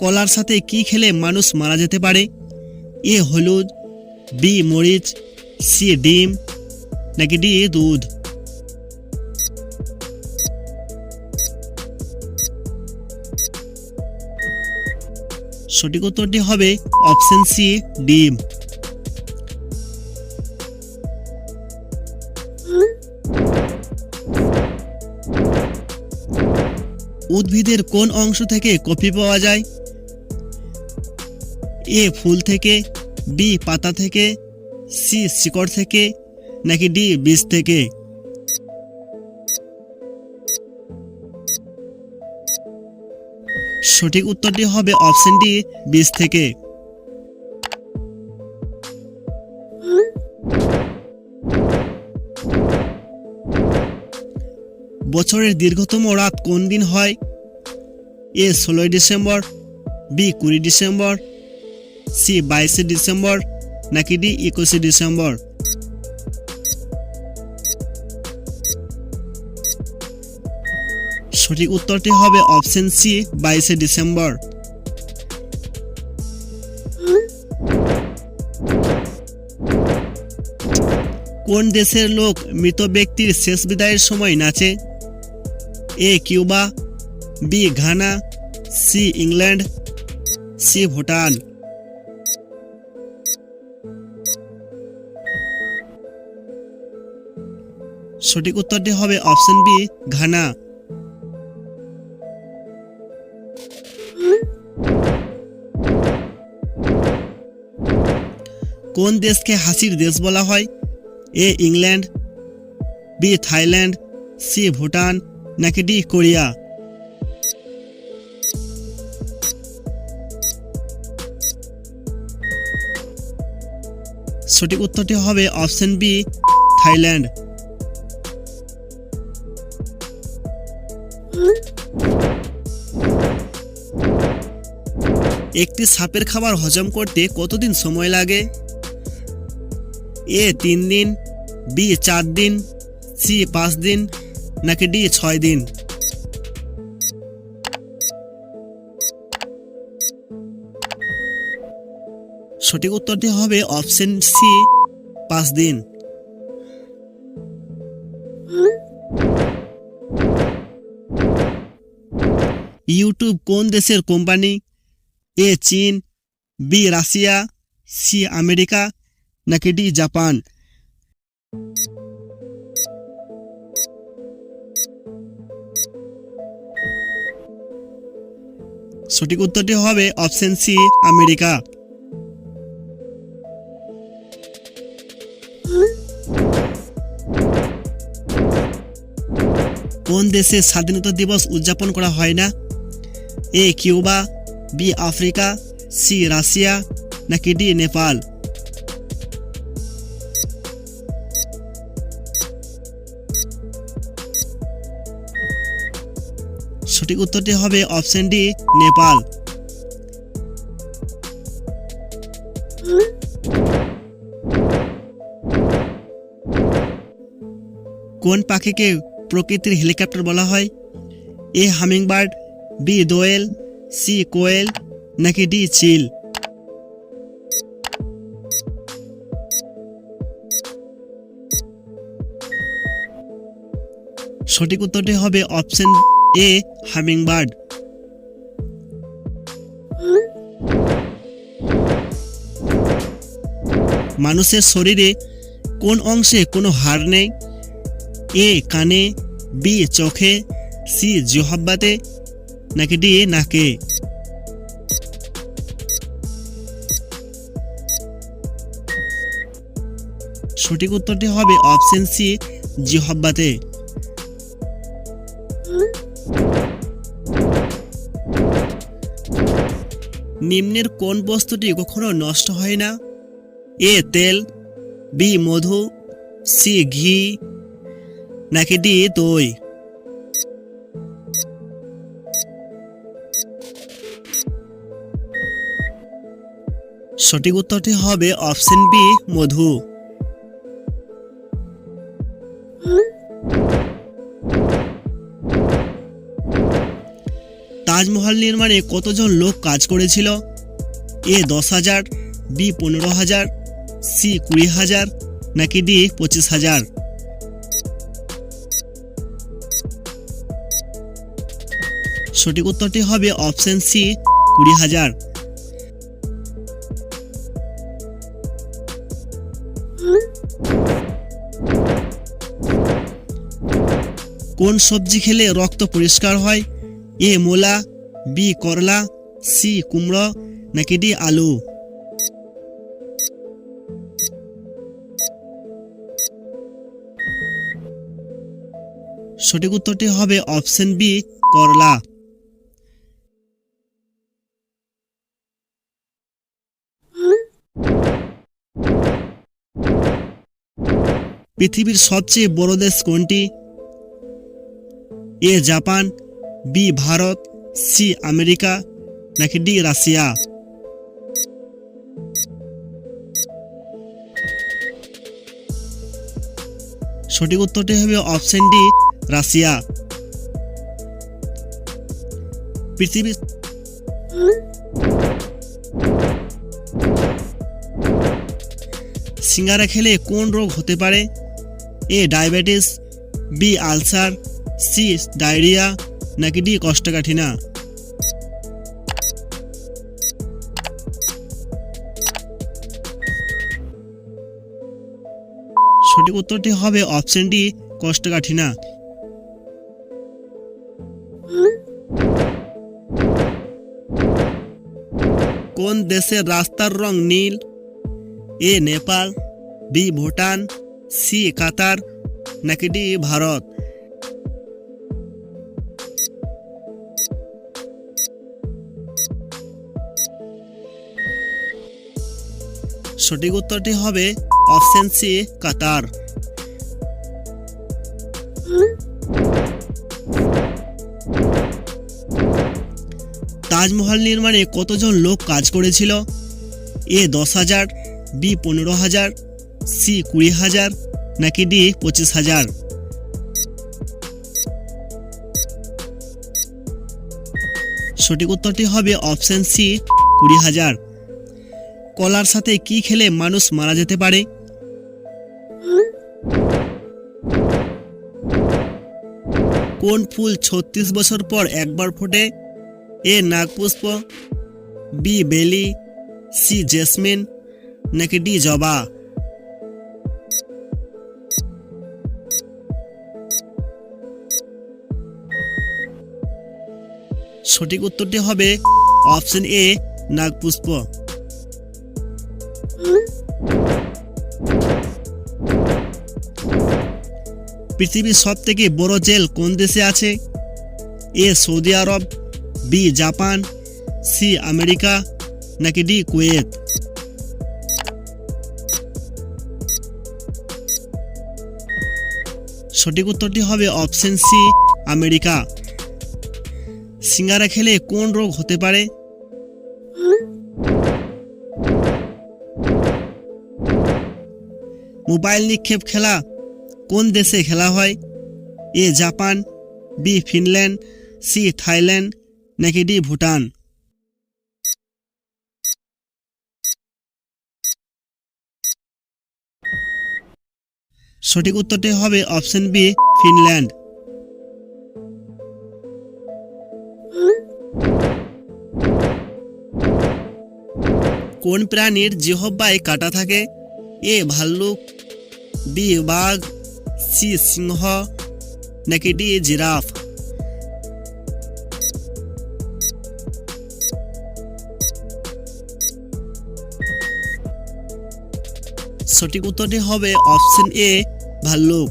কলার সাথে কি খেলে মানুষ মারা যেতে পারে? এ হলুদ, বি মরিচ, সি ডিম, নাকি ডি দুধ? সঠিক উত্তরটি হবে অপশন সি, ডিম। উদ্ভিদের কোন অংশ থেকে কফি পাওয়া যায়? এ ফুল থেকে, বি পাতা থেকে, সি শিকড় থেকে, নাকি ডি বীজ থেকে? সঠিক উত্তরটি হবে অপশন ডি, বীজ থেকে। বছরের দীর্ঘতম রাত কোন দিন হয়? এ ষোলোই ডিসেম্বর, বি কুড়ি ডিসেম্বর সি বাইশে ডিসেম্বর নাকি ডি একুশে ডিসেম্বর? সঠিক উত্তরটি হবে অপশন সি বাইশে ডিসেম্বর। কোন দেশের লোক মৃত ব্যক্তির শেষ বিদায়ের সময় নাচে? A Cuba, B Ghana, C England, C Bhutan. সঠিক উত্তরটি হবে অপশন বি, ঘানা। কোন দেশকে হাসির দেশ বলা হয়? A, England, B, Thailand, C, Bhutan, নাকি ডি, কোরিয়া? সঠিক উত্তরটি হবে অপশন বি, থাইল্যান্ড। একটি সাপের খাবার হজম করতে কতদিন সময় লাগে? এ, তিন দিন, বি, চার দিন, সি, পাঁচ দিন, নাকি ডি, ছয় দিন? সঠিক উত্তরটি হবে অপশন সি, পাঁচ দিন। ইউটিউব কোন দেশের company A China, B Russia, C America, নাকি ডি জাপান? সঠিক উত্তরটি হবে অপশন সি, আমেরিকা। কোন দেশে স্বাধীনতা দিবস উদযাপন করা হয় না? A Cuba, B Africa, C Russia, নাকি ডি নেপাল? সঠিক উত্তরটি হবে অপশন ডি, নেপাল। কোন পাখিকে প্রকৃতির হেলিকপ্টার বলা হয়? এ হামিংবার্ড বি দোয়েল, সি কোয়েল, নাকি ডি চিল? সঠিক উত্তরটি হবে অপশন এ, হামিংবার্ড। মানুষের শরীরে কোন অংশে কোনো হাড় নেই? এ, কানে, বি, চোখে, সি, জিহ্বাতে নাকি ডি নাকে সঠিক উত্তরটি হবে অপশন সি জিহ্বাতে নিম্নের কোন বস্তুটি কখনো নষ্ট হয় না? এ, তেল, বি, মধু, সি, ঘি নাকি ডি দই। সঠিক উত্তরটি হবে অপশন বি, মধু। তাজমহল নির্মাণে কতজন লোক কাজ করেছিল? এ, দশ হাজার, বি, পনেরো হাজার, সি, কুড়ি হাজার, নাকি ডি, পঁচিশ হাজার? সঠিক উত্তরটি হবে অপশন সি, কুড়ি হাজার। কোন সবজি খেলে রক্ত পরিষ্কার হয়? এ মোলা, বি করলা, সি কুমড়ো, নাকি ডি আলু? সঠিক উত্তরটি হবে অপশন বি, করলা। পৃথিবীর সবচেয়ে বড় দেশ কোনটি? A Japan, B Bharat, C America, নাকি ডি রাশিয়া? সঠিক উত্তরটি হবে অপশন ডি, রাশিয়া। পৃথিবীর সিঙ্গারা খেলে কোন রোগ হতে পারে? A diabetes, B ulcer C diarrhoea, নাকি ডি, কষ্টকাঠিনা? সঠিক উত্তরটি হবে অপশন ডি, কষ্টকাঠিনা। কোন দেশের রাস্তার রং নীল? A, Nepal, B, Bhutan, C, Qatar, নাকি ডি, ভারত? সঠিক উত্তরটি হবে অপশন সি, কাতার। তাজমহল নির্মাণে কতজন লোক কাজ করেছিল? এ, দশ হাজার, বি, পনেরো হাজার, সি, কুড়ি হাজার, নাকি ডি, পঁচিশ হাজার? সঠিক উত্তরটি হবে অপশন সি, কুড়ি হাজার। কলার সাথে কি খেলে মানুষ মারা যেতে পারে? কোন ফুল ছত্রিশ বছর পর একবার ফোটে? এ নাগপুষ্প, বি বেলি, সি জেসমিন, নাকি ডি জবা? সঠিক উত্তরটি হবে অপশন এ, নাগপুষ্প। পৃথিবীর সব থেকে বড় জেল কোন দেশে আছে? A, Saudi Arabia, B, Japan, C, America, নাকি ডি, কুয়েত? সঠিক উত্তরটি হবে অপশন সি, আমেরিকা। সিঙ্গারা খেলে কোন রোগ হতে পারে? মোবাইল নিক্ষেপ খেলা, কোন দেশে খেলা হয়? A Japan, B Finland, C Thailand, নাকি ডি ভুটান? সঠিক উত্তরটি হবে অপশন বি, ফিনল্যান্ড। কোন প্রাণীর জিহব্বায় কাটা থাকে? এ ভাল্লুক বি বাঘ সি সিংহ নাকি ডি জিরাফ সঠিক উত্তরটি হবে অপশন এ ভাল্লুক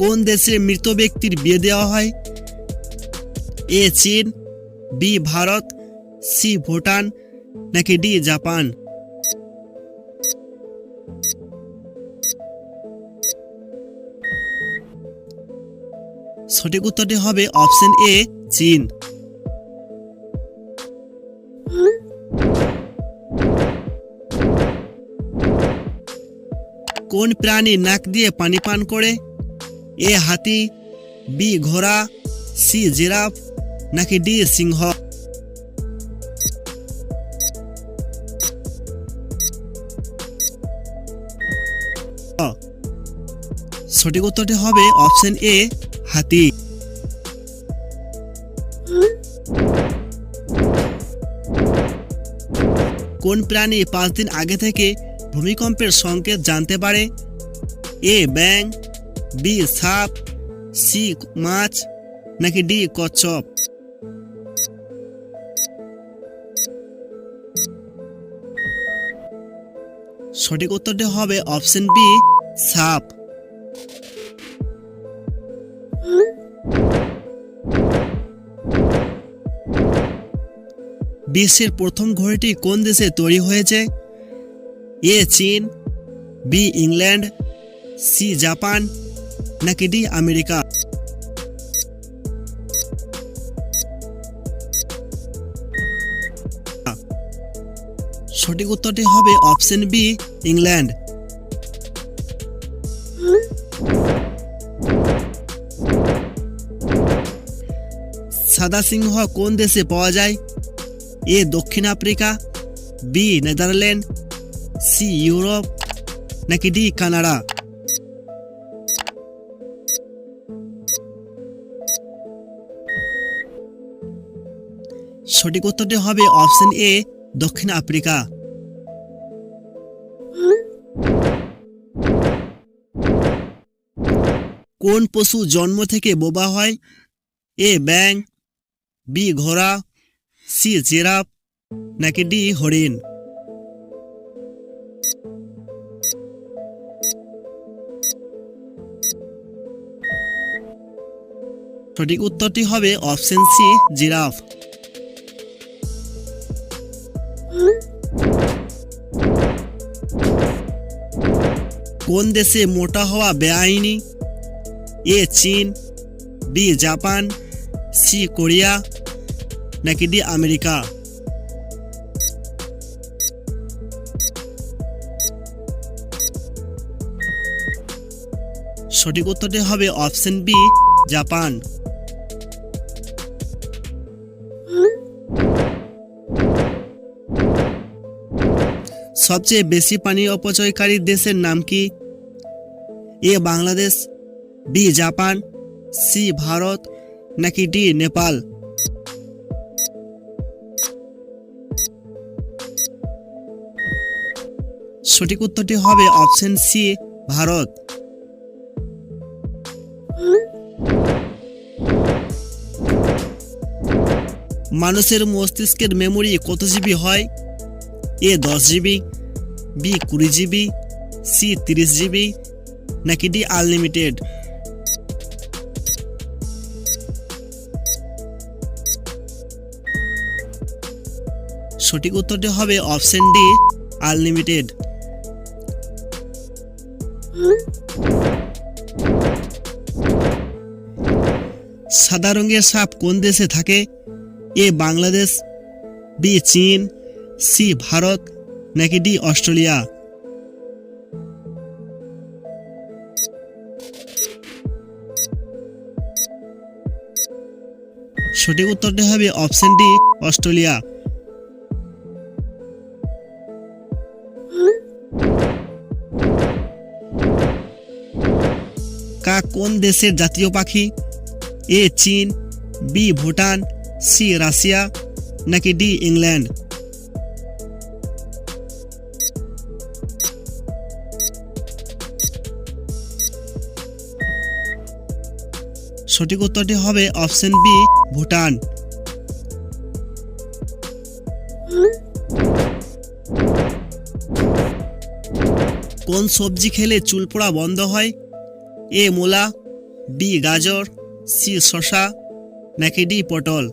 কোন দেশে মৃত ব্যক্তির বিয়ে দেওয়া হয় এ চীন বি ভারত সি ভুটান নাকি ডি জাপান? সঠিক উত্তরটি হবে অপশন এ, চীন। কোন প্রাণী নাক দিয়ে পানি পান করে? এ হাতি, বি ঘোড়া, সি জিরাফ, নাকি ডি সিংহ? সঠিক উত্তরটি হবে অপশন এ, হাতি। কোন প্রাণী পাঁচ দিন আগে থেকে ভূমিকম্পের সংকেত জানতে পারে? এ ব্যাং বি, সাপ, সি, মাছ, নাকি ডি, কচ্ছপ? সঠিক উত্তরটি হবে অপশন বি, সাপ। বিশ্বের প্রথম ঘড়িটি কোন দেশে তৈরি হয়েছে? A China, B England, C Japan, নাকি ডি আমেরিকা? সঠিক উত্তরটি হবে অপশন বি, ইংল্যান্ড। সাদা সিংহ কোন দেশে পাওয়া যায়? এ দক্ষিণ Africa, B Netherland, C Europe, নাকি ডি কানাডা? সঠিক উত্তরটি হবে অপশন এ, দক্ষিণ আফ্রিকা। কোন পশু জন্ম থেকে বোবা হয়? এ ব্যাং বি ঘোড়া সি জিরাফ নাকি ডি হরিণ? সঠিক উত্তরটি হবে অপশন সি, জিরাফ। কোন দেশে মোটা হওয়া বেআইনি? A China, B Japan, C Korea. নাকি ডি আমেরিকা? সঠিক উত্তরটি হবে অপশন বি, জাপান। সবচেয়ে বেশি পানি অপচয়কারী দেশের নাম কি? A Bangladesh, B Japan, C Bharat, নাকি ডি নেপাল? সঠিক উত্তরটি হবে অপশন সি ভারত। মানুষের মস্তিষ্কের মেমোরি কত জিবি হয়? এ, দশ জিবি, বি, কুড়ি জিবি, সি, তিরিশ জিবি, নাকি ডি, আনলিমিটেড? সঠিক উত্তরটি হবে অপশন ডি, আনলিমিটেড। সাদা রঙের সাপ কোন দেশে থাকে? A Bangladesh, B China, C Bharat, নাকি ডি অস্ট্রেলিয়া? সঠিক উত্তরটি হবে অপশন ডি, অস্ট্রেলিয়া। কাক কোন দেশের জাতীয় পাখি? A China, B Bhutan, C Russia, নাকি ডি ইংল্যান্ড? সঠিক উত্তরটি হবে অপশন বি, ভুটান। কোন সবজি খেলে চুল পড়া বন্ধ হয়? এ মূলা, বি গাজর সি শশা নাকি ডি পটল।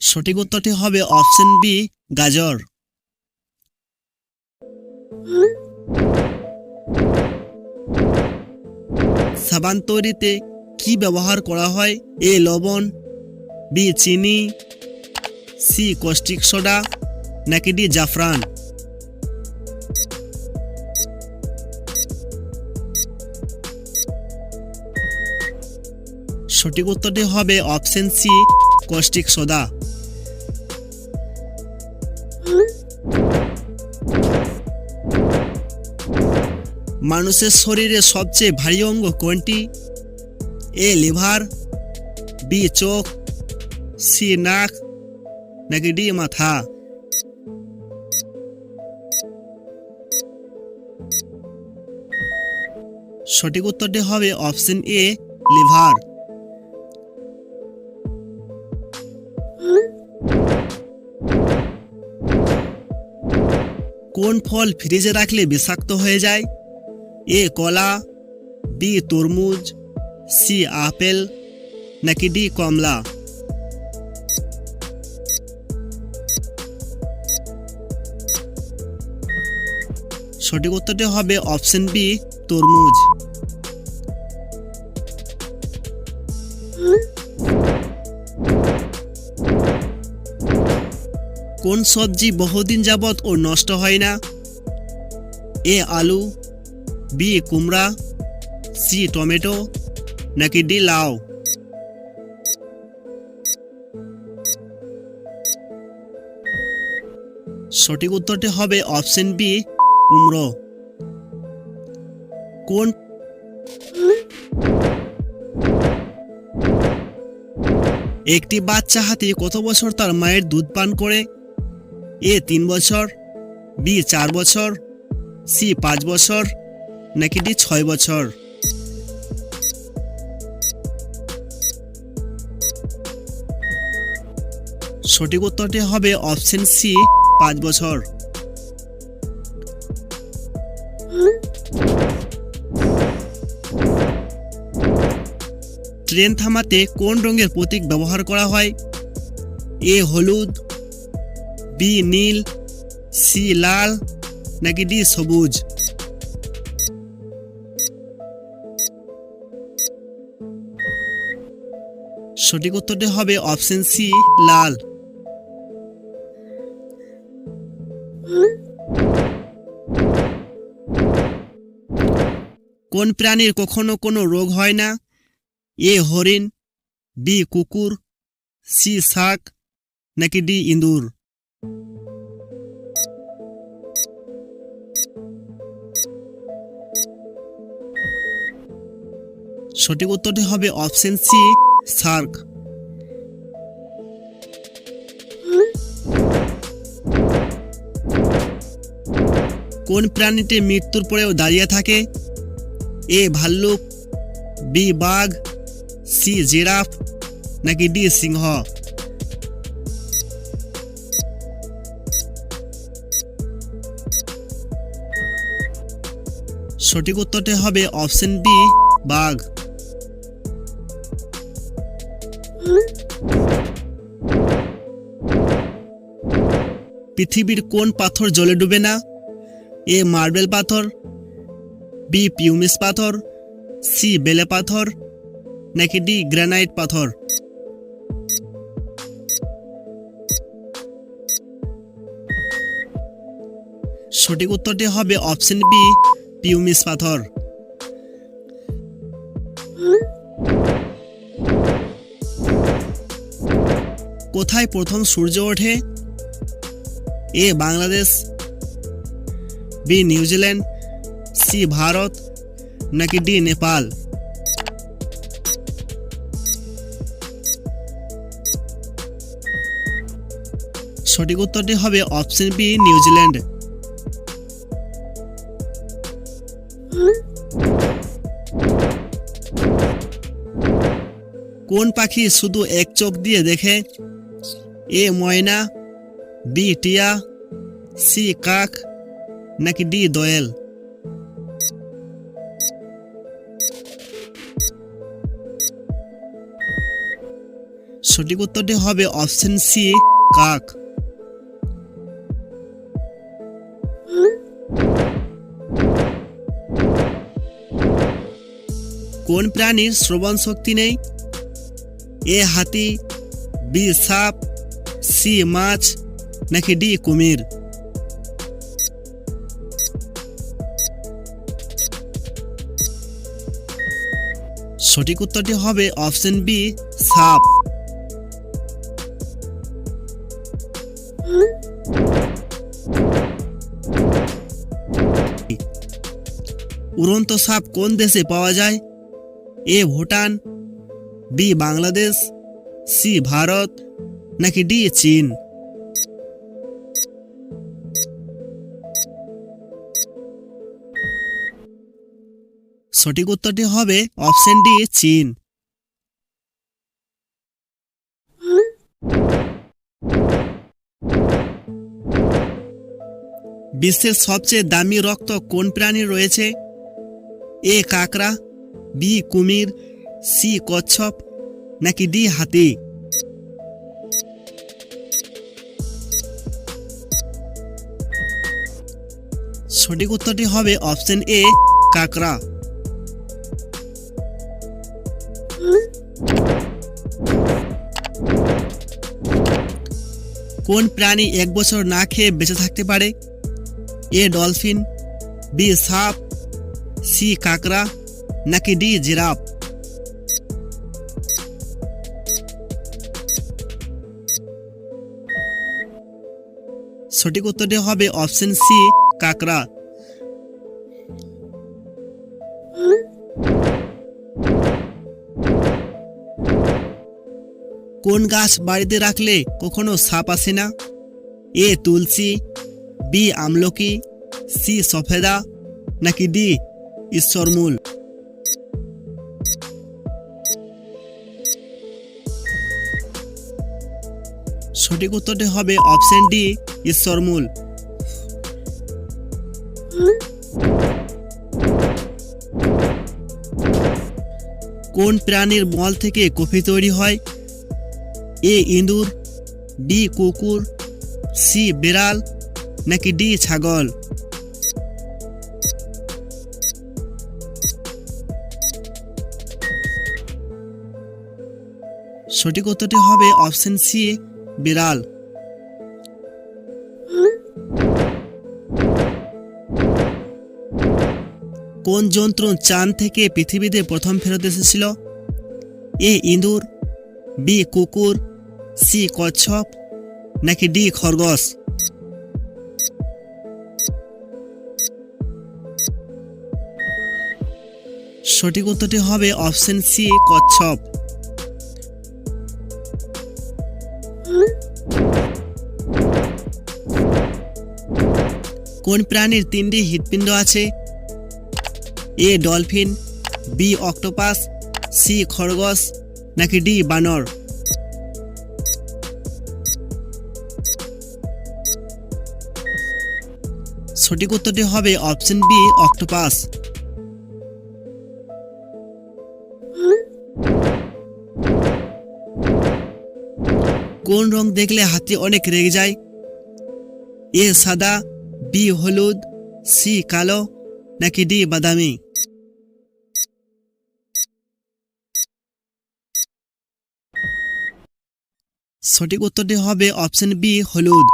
সঠিক উত্তরটি হবে অপশন বি, গাজর। সাবান তৈরিতে কি ব্যবহার করা হয়? এ, লবণ, বি, চিনি, সি, কস্টিক সোডা নাকি ডি জাফরান? সঠিক উত্তরটি হবে অপশন সি কস্টিক সোডা। মানুষের শরীরে সবচেয়ে ভারী অঙ্গ কোনটি? এ, লিভার, বি, চোখ, সি, নাক, নাকি ডি, মাথা? সঠিক উত্তরটি হবে অপশন এ, লিভার। কোন ফল ফ্রিজে রাখলে বিষাক্ত হয়ে যায়? এ, কলা, বি, তরমুজ, সি, আপেল, নাকি ডি, কমলা? সঠিক উত্তরটি হবে অপশন বি, তরমুজ। কোন সবজি বহুদিন যাবৎ ও নষ্ট হয় না? এ আলু, বি কুমড়া, সি টমেটো, নাকি ডি লাউ? সঠিক উত্তরটি হবে অপশন বি, কুমড়ো। কোন একটি বাচ্চা হাতি কত বছর তার মায়ের দুধ পান করে? এ তিন বছর, বি চার বছর, সি পাঁচ বছর, নাকি ডি ছয় বছর? সঠিক উত্তরটি হবে অপশন সি, পাঁচ বছর। ট্রেন থামাতে কোন রঙের প্রতীক ব্যবহার করা হয়? এ হলুদ বি নীল সি লাল নাকি ডি সবুজ? সঠিক উত্তরটি হবে অপশন সি লাল। কোন প্রাণীর কখনো কোনো রোগ হয় না? এ হরিণ বি কুকুর সি শাক, নাকি ডি ইঁদুর? সঠিক উত্তরটি হবে অপশন সি, সার্ক। কোন প্রাণীটি মৃত্যুর পরেও দাঁড়িয়ে থাকে? এ, ভাল্লুক, বি, বাঘ, সি, জিরাফ, নাকি ডি, সিংহ? সঠিক উত্তরটি হবে অপশন বি, বাঘ। পৃথিবীর কোন পাথর জলে ডুবে না? এ, মার্বেল পাথর, বি, পিউমিস পাথর, সি, বেলে পাথর, নাকি ডি, গ্রানাইট পাথর? সঠিক উত্তরটি হবে অপশন বি পিউমিস পাথর। কোথায় প্রথম সূর্য ওঠে? A, Bangladesh, B, New Zealand, C, Bharat, নাকি ডি, নেপাল? সঠিক উত্তরটি হবে অপশন বি, নিউজিল্যান্ড। পাখি শুধু এক চোখ দিয়ে দেখে, এ ময়না, বি টিয়া, সি কাক, নাকি ডি দোয়েল? সঠিক উত্তরটি হবে অপশন সি, কাক। কোন প্রাণীর শ্রবণ শক্তি নেই? এ হাতি, বি সাপ, সি মাছ, নাকি ডি কুমির? সঠিক উত্তরটি হবে অপশন বি, সাপ। উড়ন্ত সাপ কোন দেশে পাওয়া যায়? A Bhutan B Bangladesh, C Bharat, নাকি ডি চীন? সঠিক উত্তরটি হবে অপশন ডি, চীন। বিশ্বের সবচেয়ে দামি রক্ত কোন প্রাণীর রয়েছে? এ কাকড়া, বি কুমির সি কচ্ছপ নাকি ডি হাতি? সঠিক উত্তরটি হবে অপশন এ, কাকড়া। কোন প্রাণী এক বছর না খেয়ে বেঁচে থাকতে পারে? এ, ডলফিন, বি, সাপ, সি, কাকড়া, নাকি ডি, জিরাফ? সঠিক উত্তরটি হবে অপশন সি, কাকড়া। কোন গাছ বাড়িতে রাখলে কখনো সাপ আসে না? এ, তুলসী, বি, আমলকি, সি, সফেদা, নাকি ডি, ঈশ্বরমূল? সঠিক উত্তরটি হবে অপশন ডি, ঈশ্বরমূল। কোন প্রাণীর মল থেকে কফি তৈরি হয়? এ, ইঁদুর ডি কুকুর, সি, বিড়াল, নাকি ডি, ছাগল? সঠিক উত্তরটি হবে অপশন সি বিড়াল। কোন যন্ত্র চাঁদ থেকে পৃথিবীতে প্রথম ফেরত এসেছিল? এ ইঁদুর, বি কুকুর, সি কচ্ছপ, নাকি ডি খরগোশ? সঠিক উত্তরটি হবে অপশন সি কচ্ছপ। কোন প্রাণীর তিনটি হৃৎপিণ্ড আছে? A, dolphin, B, octopus, C, খরগোশ, নাকি ডি, বানর? সঠিক উত্তরটি হবে অপশন বি, অক্টোপাস। কোন রং দেখলে হাতি অনেক রেগে যায়? এ, সাদা বি হলুদ, সি কালো, নাকি ডি বাদামি? সঠিক উত্তরটি হবে অপশন বি, হলুদ।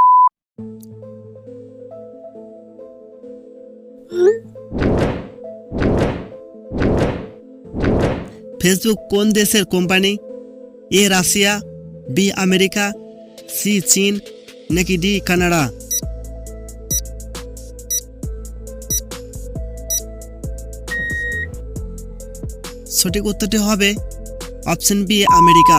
ফেসবুক কোন দেশের company? A, Russia, B, America, C, China, নাকি ডি, কানাডা? সঠিক উত্তরটি হবে অপশন বি আমেরিকা।